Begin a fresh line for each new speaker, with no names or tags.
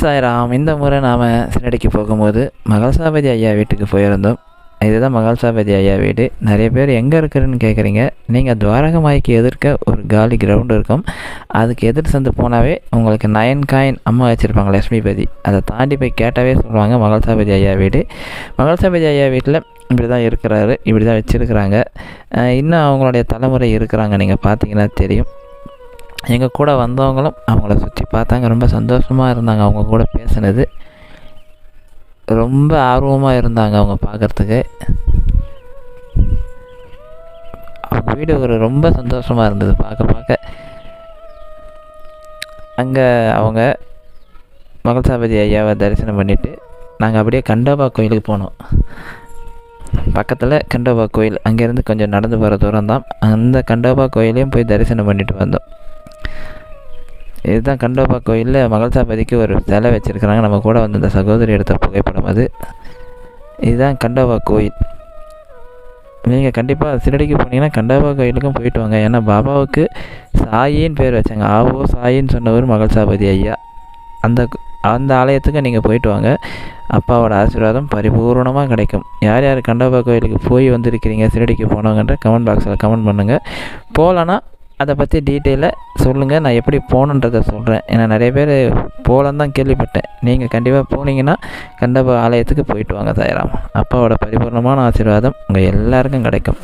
சாய்ராம் இந்த முறை நாம் சின்னடிக்கு போகும்போது மகள்சாபதி ஐயா வீட்டுக்கு போயிருந்தோம். இதுதான் மகள்சாபதி ஐயா வீடு. நிறைய பேர் எங்கே இருக்குதுன்னு கேட்குறீங்க நீங்கள் துவாரகமாய்க்கு எதிர்க்க ஒரு காலி கிரவுண்டு இருக்கும். அதுக்கு எதிர் சந்து போனாவே உங்களுக்கு நயன் காயின் அம்மா வச்சுருப்பாங்க லக்ஷ்மிபதி அதை தாண்டி போய் கேட்டாவே சொல்லுவாங்க மகள்சாபதி ஐயா வீடு. மகள்சாபதி ஐயா வீட்டில் இப்படி தான் இருக்கிறாரு இப்படி தான் வச்சுருக்குறாங்க இன்னும் அவங்களுடைய தலைமுறை இருக்கிறாங்க. நீங்கள் பார்த்தீங்கன்னா தெரியும். எங்கள் கூட வந்தவங்களும் அவங்கள சுற்றி பார்த்தாங்க. ரொம்ப சந்தோஷமாக இருந்தாங்க அவங்க கூட பேசினது. ரொம்ப ஆர்வமாக இருந்தாங்க அவங்க பார்க்குறதுக்கு. அவங்க வீடு ஒரு ரொம்ப சந்தோஷமாக இருந்தது பார்க்க பார்க்க. அங்கே அவங்க மகள்சாபதி ஐயாவை தரிசனம் பண்ணிவிட்டு நாங்கள் அப்படியே கண்டோபா கோயிலுக்கு போனோம். பக்கத்தில் கண்டோபா கோயில். அங்கேருந்து கொஞ்சம் நடந்து போகிற தூரம் தான். அந்த கண்டோபா கோயிலையும் போய் தரிசனம் பண்ணிட்டு வந்தோம். இதுதான் கண்டோபா கோயிலில் மகள்சாபதிக்கு ஒரு சிலை வச்சுருக்கிறாங்க. நம்ம கூட வந்து இந்த சகோதரி எடுத்த புகைப்படம் அது. இதுதான் கண்டோபா கோயில். நீங்கள் கண்டிப்பாக சிறடிக்கு போனீங்கன்னா கண்டோபா கோயிலுக்கும் போயிட்டு வாங்க. ஏன்னா பாபாவுக்கு சாயின்னு பேர் வச்சாங்க. ஆவோ சாயின்னு சொன்னவர் மகள்சாபதி ஐயா. அந்த அந்த ஆலயத்துக்கு நீங்கள் போயிட்டு வாங்க. அப்பாவோட ஆசீர்வாதம் பரிபூர்ணமாக கிடைக்கும். யார் யார் கண்டோபா கோயிலுக்கு போய் வந்திருக்கிறீங்க சிறடிக்கு போனவங்கன்ற கமெண்ட் பாக்ஸில் கமெண்ட் பண்ணுங்கள் போகலன்னா அதை பற்றி டீட்டெயிலாக சொல்லுங்கள் நான் எப்படி போகணுன்றதை சொல்கிறேன் ஏன்னா நிறைய பேர் போகலான்னு தான் கேள்விப்பட்டேன். நீங்கள் கண்டிப்பாக போனீங்கன்னா கண்டப ஆலயத்துக்கு போயிட்டு வாங்க சாயராம் அப்பாவோட பரிபூர்ணமான ஆசீர்வாதம் உங்கள் எல்லாருக்கும் கிடைக்கும்.